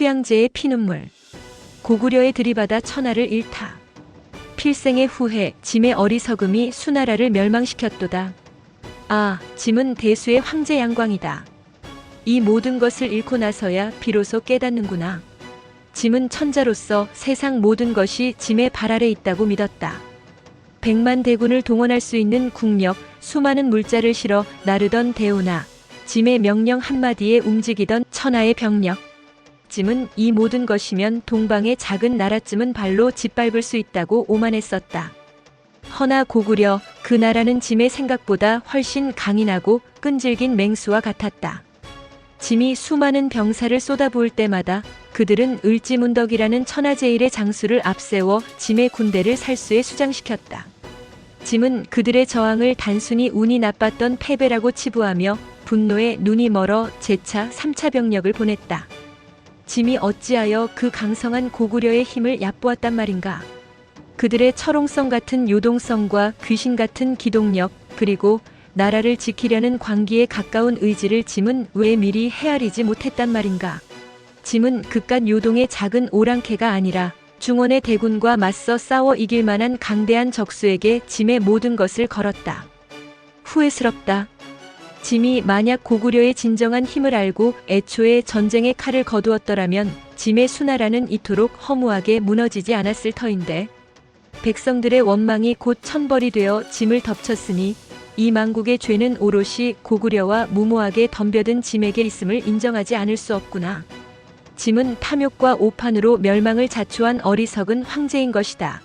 수양제의 피눈물. 고구려에 들이받아 천하를 잃다. 필생의 후회, 짐의 어리석음이 수나라를 멸망시켰도다. 아, 짐은 대수의 황제 양광이다. 이 모든 것을 잃고 나서야 비로소 깨닫는구나. 짐은 천자로서 세상 모든 것이 짐의 발 아래 있다고 믿었다. 백만 대군을 동원할 수 있는 국력, 수많은 물자를 실어 나르던 대오나, 짐의 명령 한마디에 움직이던 천하의 병력. 짐은 이 모든 것이면 동방의 작은 나라쯤은 발로 짓밟을 수 있다고 오만했었다. 허나 고구려 그 나라는 짐의 생각보다 훨씬 강인하고 끈질긴 맹수와 같았다. 짐이 수많은 병사를 쏟아부을 때마다 그들은 을지문덕이라는 천하제일의 장수를 앞세워 짐의 군대를 살수에 수장시켰다. 짐은 그들의 저항을 단순히 운이 나빴던 패배라고 치부하며 분노에 눈이 멀어 재차 3차 병력을 보냈다. 짐이 어찌하여 그 강성한 고구려의 힘을 얕보았단 말인가? 그들의 철옹성 같은 요동성과 귀신 같은 기동력, 그리고 나라를 지키려는 광기에 가까운 의지를 짐은 왜 미리 헤아리지 못했단 말인가? 짐은 그깟 요동의 작은 오랑캐가 아니라 중원의 대군과 맞서 싸워 이길 만한 강대한 적수에게 짐의 모든 것을 걸었다. 후회스럽다. 짐이 만약 고구려의 진정한 힘을 알고 애초에 전쟁의 칼을 거두었더라면 짐의 수나라는 이토록 허무하게 무너지지 않았을 터인데 백성들의 원망이 곧 천벌이 되어 짐을 덮쳤으니 이 망국의 죄는 오롯이 고구려와 무모하게 덤벼든 짐에게 있음을 인정하지 않을 수 없구나. 짐은 탐욕과 오판으로 멸망을 자초한 어리석은 황제인 것이다.